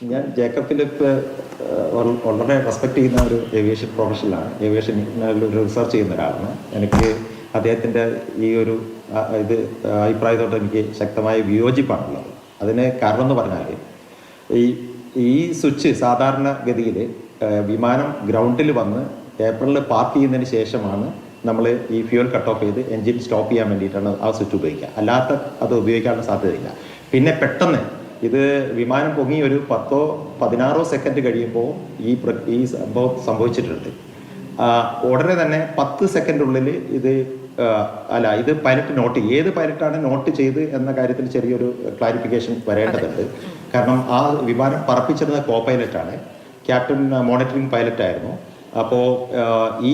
ഞാൻ Jacob Philip ഏഹ്, വൾ- വളരെ respect ചെയ്യുന്ന ഒരു ഏവിയേഷൻ പ്രൊഫഷണലാണ് ഏവിയേഷനിൽ ഒരു റിസർച്ച് ചെയ്യുന്ന ഒരാളാണ്. എനിക്ക് അദ്ദേഹത്തിന്റെ ഈ ഒരു ഇത് അഭിപ്രായത്തോട് എനിക്ക് ശക്തമായ വിയോജിപ്പാണുള്ളത്. അതിന് കാരണം എന്ന് പറഞ്ഞാൽ ഈ ഈ സ്വിച്ച് സാധാരണ ഗതിയിൽ വിമാനം ഗ്രൗണ്ടിൽ വന്ന് ഏപ്രിലിൽ പാർക്ക് ചെയ്യുന്നതിന് ശേഷമാണ് നമ്മൾ ഈ ഫ്യൂൽ കട്ട് ഓഫ് ചെയ്ത് എൻജിൻ സ്റ്റോപ്പ് ചെയ്യാൻ വേണ്ടിയിട്ടാണ് ആ സ്വിച്ച് ഉപയോഗിക്കുക. അല്ലാത്ത അത് ഉപയോഗിക്കാനുള്ള സാധ്യതയില്ല. പിന്നെ പെട്ടെന്ന് ഇത് വിമാനം പൊങ്ങി ഒരു പത്തോ പതിനാറോ സെക്കൻഡ് കഴിയുമ്പോൾ ഈ ഈ സംഭവം സംഭവിച്ചിട്ടുണ്ട്. ഉടനെ തന്നെ പത്ത് സെക്കൻഡുള്ളിൽ ഇത് അല്ല ഇത് പൈലറ്റ് നോട്ട് ഏത് പൈലറ്റാണ് നോട്ട് ചെയ്ത് എന്ന കാര്യത്തിൽ ചെറിയൊരു ക്ലാരിഫിക്കേഷൻ വരേണ്ടതുണ്ട്. കാരണം ആ വിമാനം പറപ്പിച്ചിരുന്ന കോ പൈലറ്റാണ് ക്യാപ്റ്റൻ മോണിറ്ററിംഗ് പൈലറ്റ് ആയിരുന്നു. അപ്പോൾ ഈ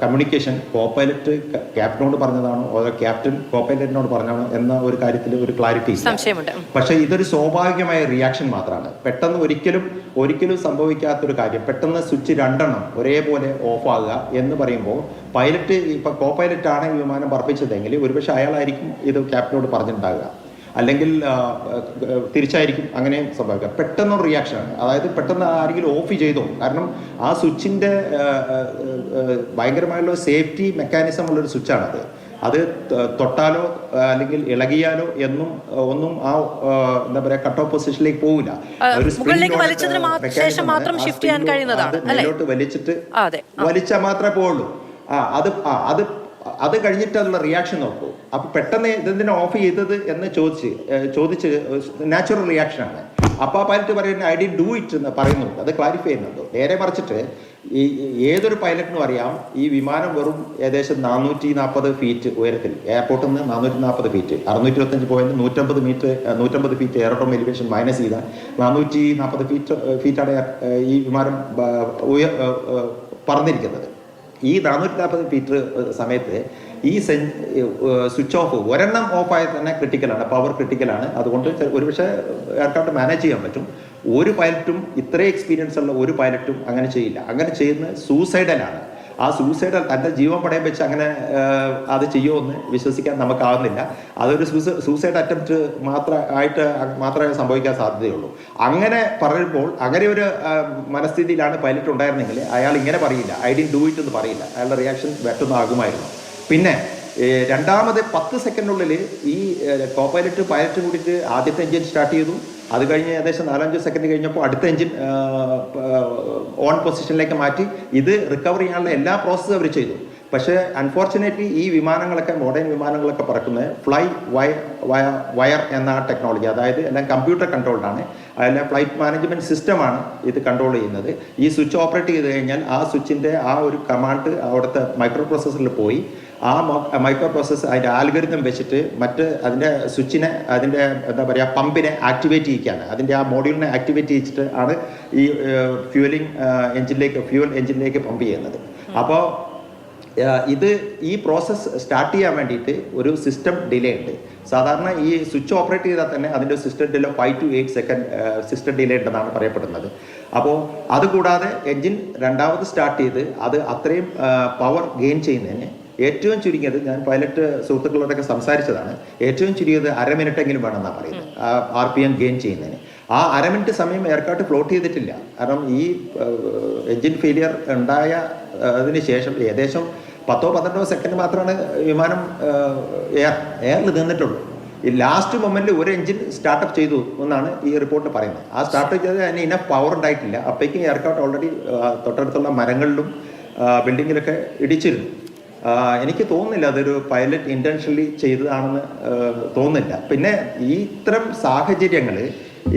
കമ്മ്യൂണിക്കേഷൻ കോ പൈലറ്റ് ക്യാപ്റ്റനോട് പറഞ്ഞതാണോ അതോ ക്യാപ്റ്റൻ കോ പൈലറ്റിനോട് പറഞ്ഞാണോ എന്ന ഒരു കാര്യത്തിൽ ഒരു ക്ലാരിറ്റി സംശയമുണ്ട്. പക്ഷേ ഇതൊരു സ്വാഭാവികമായ റിയാക്ഷൻ മാത്രമാണ് പെട്ടെന്ന് ഒരിക്കലും ഒരിക്കലും സംഭവിക്കാത്തൊരു കാര്യം പെട്ടെന്ന് സ്വിച്ച് രണ്ടെണ്ണം ഒരേപോലെ ഓഫ് ആകുക എന്ന് പറയുമ്പോൾ പൈലറ്റ് ഇപ്പൊ കോ പൈലറ്റ് ആണ് ഈ വിമാനം പറപ്പിച്ചതെങ്കിൽ ഒരുപക്ഷെ അയാളായിരിക്കും ഇത് ക്യാപ്റ്റനോട് പറഞ്ഞിട്ടുണ്ടാകുക അല്ലെങ്കിൽ തിരിച്ചായിരിക്കും അങ്ങനെ സംഭവിക്കുക. പെട്ടെന്നൊരു റിയാക്ഷനാണ് അതായത് പെട്ടെന്ന് ആരെങ്കിലും ഓഫ് ചെയ്തോ. കാരണം ആ സ്വിച്ചിന്റെ ഭയങ്കരമായുള്ള സേഫ്റ്റി മെക്കാനിസം ഉള്ളൊരു സ്വിച്ചാണത് അത്. തൊട്ടാലോ അല്ലെങ്കിൽ ഇളകിയാലോ എന്നും ഒന്നും ആ എന്താ പറയാ കട്ട് ഓഫ് പൊസിഷനിലേക്ക് പോകില്ല ഒരു വലിച്ചിട്ട് വലിച്ചാൽ മാത്രമേ പോവുള്ളൂ. ആ അത് ആ അത് അത് കഴിഞ്ഞിട്ട് അതിലുള്ള റിയാക്ഷൻ നോക്കൂ. അപ്പൊ പെട്ടെന്ന് ഇതെന്തിനാ ഓഫ് ചെയ്തത് എന്ന് ചോദിച്ച് ചോദിച്ച് നാച്ചുറൽ റിയാക്ഷൻ ആണ്. അപ്പൊ ആ പൈലറ്റ് പറയുന്നത് ഐ ഡി ഡു ഇറ്റ് എന്ന് പറയുന്നുണ്ട്. അത് ക്ലാരിഫൈ ചെയ്യുന്നുണ്ട്. നേരെ മറിച്ചിട്ട് ഈ ഏതൊരു പൈലറ്റിനും അറിയാം ഈ വിമാനം വെറും ഏകദേശം നാനൂറ്റി നാൽപ്പത് ഫീറ്റ് ഉയരത്തിൽ എയർപോർട്ടിൽ നിന്ന് നാനൂറ്റി നാൽപ്പത് ഫീറ്റ് അറുന്നൂറ്റി ഇരുപത്തഞ്ച് പോയിന്റ് നൂറ്റമ്പത് മീറ്റർ നൂറ്റമ്പത് ഫീറ്റ് എയറോട്ടോം എലിവേഷൻ മൈനസ് ചെയ്താൽ നാനൂറ്റി നാൽപ്പത് ഫീറ്റ് ഫീറ്റാണ് ഈ വിമാനം ഉയ പറന്നിരിക്കുന്നത്. ഈ നാനൂറ്റി നാൽപ്പത് ഫീറ്റ് സമയത്ത് ഈ സ്വിച്ച് ഓഫ് ഒരെണ്ണം ഓഫ് ആയാൽ തന്നെ ക്രിട്ടിക്കലാണ് പവർ ക്രിട്ടിക്കലാണ്. അതുകൊണ്ട് ഒരുപക്ഷെ എയർക്രാഫ്റ്റ് മാനേജ് ചെയ്യാൻ പറ്റും. ഒരു പൈലറ്റും ഇത്രയും എക്സ്പീരിയൻസ് ഉള്ള ഒരു പൈലറ്റും അങ്ങനെ ചെയ്യില്ല. അങ്ങനെ ചെയ്യുന്നത് സൂസൈഡലാണ്. ആ സൂസൈഡ് തന്റെ ജീവൻ പടയം വെച്ച് അങ്ങനെ അത് ചെയ്യുമെന്ന് വിശ്വസിക്കാൻ നമുക്കാവുന്നില്ല. അതൊരു സൂസൈഡ് അറ്റംപ്റ്റ് മാത്ര ആയിട്ട് മാത്രമേ സംഭവിക്കാൻ സാധ്യതയുള്ളൂ. അങ്ങനെ പറയുമ്പോൾ അങ്ങനെ ഒരു മനസ്ഥിതിയിലാണ് പൈലറ്റ് ഉണ്ടായിരുന്നെങ്കിൽ അയാൾ ഇങ്ങനെ പറയില്ല. ഐ ഡി ഡു ഇറ്റ് എന്ന് പറയില്ല. അയാളുടെ റിയാക്ഷൻ പെട്ടെന്നാകുമായിരുന്നു പിന്നെ രണ്ടാമത് പത്ത് സെക്കൻഡിനുള്ളിൽ ഈ കോ പൈലറ്റ് പൈലറ്റും കൂടിയിട്ട് ആദ്യത്തെ എഞ്ചിൻ സ്റ്റാർട്ട് ചെയ്തു. അത് കഴിഞ്ഞ് ഏകദേശം നാലഞ്ച് സെക്കൻഡ് കഴിഞ്ഞപ്പോൾ അടുത്ത എഞ്ചിൻ ഓൺ പൊസിഷനിലേക്ക് മാറ്റി ഇത് റിക്കവർ ചെയ്യാനുള്ള എല്ലാ പ്രോസസ്സും അവർ ചെയ്തു. പക്ഷേ അൺഫോർച്ചുനേറ്റ്ലി ഈ വിമാനങ്ങളൊക്കെ മോഡേൺ വിമാനങ്ങളൊക്കെ പറക്കുന്നത് ഫ്ലൈ വയർ വയർ എന്ന ടെക്നോളജി അതായത് എല്ലാം കമ്പ്യൂട്ടർ കൺട്രോൾഡ് ആണ്. അതെല്ലാം ഫ്ലൈറ്റ് മാനേജ്മെന്റ് സിസ്റ്റമാണ് ഇത് കൺട്രോൾ ചെയ്യുന്നത്. ഈ സ്വിച്ച് ഓപ്പറേറ്റ് ചെയ്ത് കഴിഞ്ഞാൽ ആ സ്വിച്ചിന്റെ ആ ഒരു കമാൻഡ് അവിടുത്തെ മൈക്രോ പ്രോസസ്സറിൽ പോയി. ആ മൈക്രോ പ്രോസസ്സ് അതിന്റെ ആൽഗരിതം വെച്ചിട്ട് മറ്റ് അതിന്റെ സ്വിച്ചിനെ അതിന്റെ എന്താ പറയുക പമ്പിനെ ആക്ടിവേറ്റ് ചെയ്യിക്കാണ്. അതിന്റെ ആ മോഡ്യൂളിനെ ആക്ടിവേറ്റ് ചെയ്യിച്ചിട്ട് ആണ് ഈ ഫ്യൂലിംഗ് എഞ്ചിനിലേക്ക് ഫ്യൂൽ എഞ്ചിനിലേക്ക് പമ്പ് ചെയ്യുന്നത്. അപ്പോൾ ഇത് ഈ പ്രോസസ്സ് സ്റ്റാർട്ട് ചെയ്യാൻ വേണ്ടിയിട്ട് ഒരു സിസ്റ്റം ഡിലേ ഉണ്ട്. സാധാരണ ഈ സ്വിച്ച് ഓപ്പറേറ്റ് ചെയ്താൽ തന്നെ അതിന്റെ system delay five two eight second system delay ഉണ്ടെന്നാണ് പറയപ്പെടുന്നത്. അപ്പോൾ അതുകൂടാതെ എൻജിൻ രണ്ടാമത് സ്റ്റാർട്ട് ചെയ്ത് അത് അത്രയും പവർ ഗെയിൻ ചെയ്യുന്നതിന് ഏറ്റവും ചുരുങ്ങിയത് ഞാൻ പൈലറ്റ് സുഹൃത്തുക്കളോടൊക്കെ സംസാരിച്ചതാണ്. ഏറ്റവും ചുരുങ്ങിയത് അര മിനിറ്റ് എങ്കിലും വേണമെന്നാണ് പറയുന്നത്. ആർ പി എം ഗെയിൻ ചെയ്യുന്നതിന്. ആ അര മിനിറ്റ് സമയം എയർക്രാഫ്റ്റ് ഫ്ലോട്ട് ചെയ്തിട്ടില്ല. കാരണം ഈ എഞ്ചിൻ ഫെയിലിയർ ഉണ്ടായ അതിന് ശേഷം ഏകദേശം പത്തോ പന്ത്രണ്ടോ സെക്കൻഡ് മാത്രമാണ് വിമാനം എയർ എയറിൽ നിന്നിട്ടുള്ളൂ. ഈ ലാസ്റ്റ് മൊമെന്റിൽ ഒരു എഞ്ചിൻ സ്റ്റാർട്ടപ്പ് ചെയ്തു എന്നാണ് ഈ റിപ്പോർട്ട് പറയുന്നത്. ആ സ്റ്റാർട്ടപ്പ് ചെയ്ത് അതിന് ഇന്ന പവർ ഉണ്ടായിട്ടില്ല. അപ്പോഴേക്കും എയർക്രാഫ്റ്റ് ഓൾറെഡി തൊട്ടടുത്തുള്ള മരങ്ങളിലും ബിൽഡിങ്ങിലൊക്കെ ഇടിച്ചിരുന്നു. എനിക്ക് തോന്നുന്നില്ല അതൊരു പൈലറ്റ് ഇന്റൻഷനലി ചെയ്തതാണെന്ന് തോന്നുന്നില്ല. പിന്നെ ഈ ഇത്തരം സാഹചര്യങ്ങൾ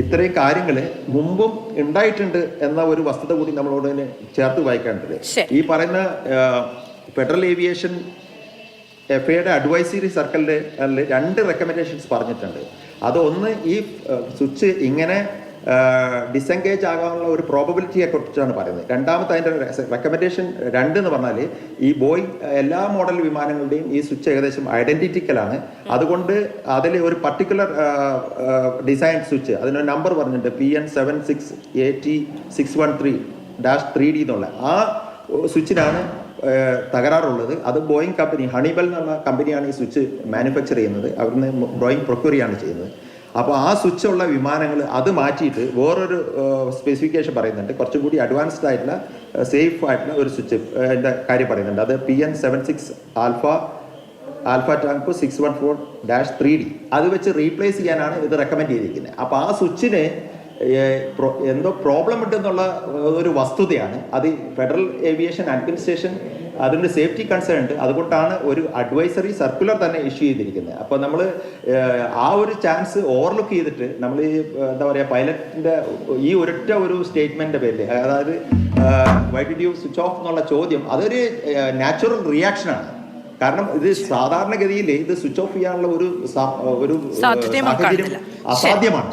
ഇത്രയും കാര്യങ്ങൾ മുമ്പും ഉണ്ടായിട്ടുണ്ട് എന്ന ഒരു വസ്തുത കൂടി നമ്മളോട് തന്നെ ചേർത്ത് വായിക്കേണ്ടത്. ഈ പറയുന്ന ഫെഡറൽ ഏവിയേഷൻ എഫ് എയുടെ അഡ്വൈസറി സർക്കിളിൽ രണ്ട് റെക്കമെൻഡേഷൻസ് പറഞ്ഞിട്ടുണ്ട്. അതൊന്ന് ഈ സ്വിച്ച് ഇങ്ങനെ ഡിസെൻഗേജ് ആകാനുള്ള ഒരു പ്രോബബിലിറ്റിയെ കുറിച്ചാണ് പറയുന്നത്. രണ്ടാമത്തെ അതിന്റെ റെക്കമെൻഡേഷൻ രണ്ട് എന്ന് പറഞ്ഞാൽ ഈ ബോയ് എല്ലാ മോഡൽ വിമാനങ്ങളുടെയും ഈ സ്വിച്ച് ഏകദേശം ഐഡന്റിറ്റിക്കലാണ് അതുകൊണ്ട് അതിൽ ഒരു പർട്ടിക്കുലർ ഡിസൈൻ സ്വിച്ച് അതിനൊരു നമ്പർ പറഞ്ഞിട്ടുണ്ട് P N seven six A T six one three dash three D എന്നുള്ള. ആ സ്വിച്ചിനാണ് തകരാറുള്ളത്. അത് ബോയിങ് കമ്പനി ഹണിബൽ എന്നുള്ള കമ്പനിയാണ് ഈ സ്വിച്ച് മാനുഫാക്ചർ ചെയ്യുന്നത്. അവിടുന്ന് ബോയിങ് പ്രൊക്യൂർ ചെയ്യാണ് ചെയ്യുന്നത്. അപ്പോൾ ആ സ്വിച്ച് ഉള്ള വിമാനങ്ങൾ അത് മാറ്റിയിട്ട് വേറൊരു സ്പെസിഫിക്കേഷൻ പറയുന്നുണ്ട്. കുറച്ചും കൂടി അഡ്വാൻസ്ഡ് ആയിട്ടുള്ള സേഫ് ആയിട്ടുള്ള ഒരു സ്വിച്ച് എന്റെ കാര്യം പറയുന്നുണ്ട്. അത് P N seven six alpha alpha tank six one four dash three D അത് വെച്ച് റീപ്ലേസ് ചെയ്യാനാണ് ഇത് റെക്കമെൻഡ് ചെയ്തിരിക്കുന്നത്. അപ്പോൾ ആ സ്വിച്ചിന് എന്തോ പ്രോബ്ലം ഉണ്ടെന്നുള്ള ഒരു വസ്തുതയാണ്. അത് ഫെഡറൽ ഏവിയേഷൻ അഡ്മിനിസ്ട്രേഷൻ അതിന്റെ സേഫ്റ്റി കൺസേൺ ഉണ്ട്. അതുകൊണ്ടാണ് ഒരു അഡ്വൈസറി സർക്കുലർ തന്നെ ഇഷ്യൂ ചെയ്തിരിക്കുന്നത്. അപ്പോൾ നമ്മൾ ആ ഒരു ചാൻസ് ഓവർലുക്ക് ചെയ്തിട്ട് നമ്മൾ ഈ എന്താ പറയുക പൈലറ്റിന്റെ ഈ ഒരൊറ്റ ഒരു സ്റ്റേറ്റ്മെന്റെ പേരിൽ അതായത് why did you switch off എന്നുള്ള ചോദ്യം അതൊരു നാച്ചുറൽ റിയാക്ഷനാണ് കാരണം ഇത് സാധാരണഗതിയിൽ ഇത് സ്വിച്ച് ഓഫ് ചെയ്യാനുള്ള ഒരു ഒരു സാഹചര്യം. അസാധ്യമാണ്.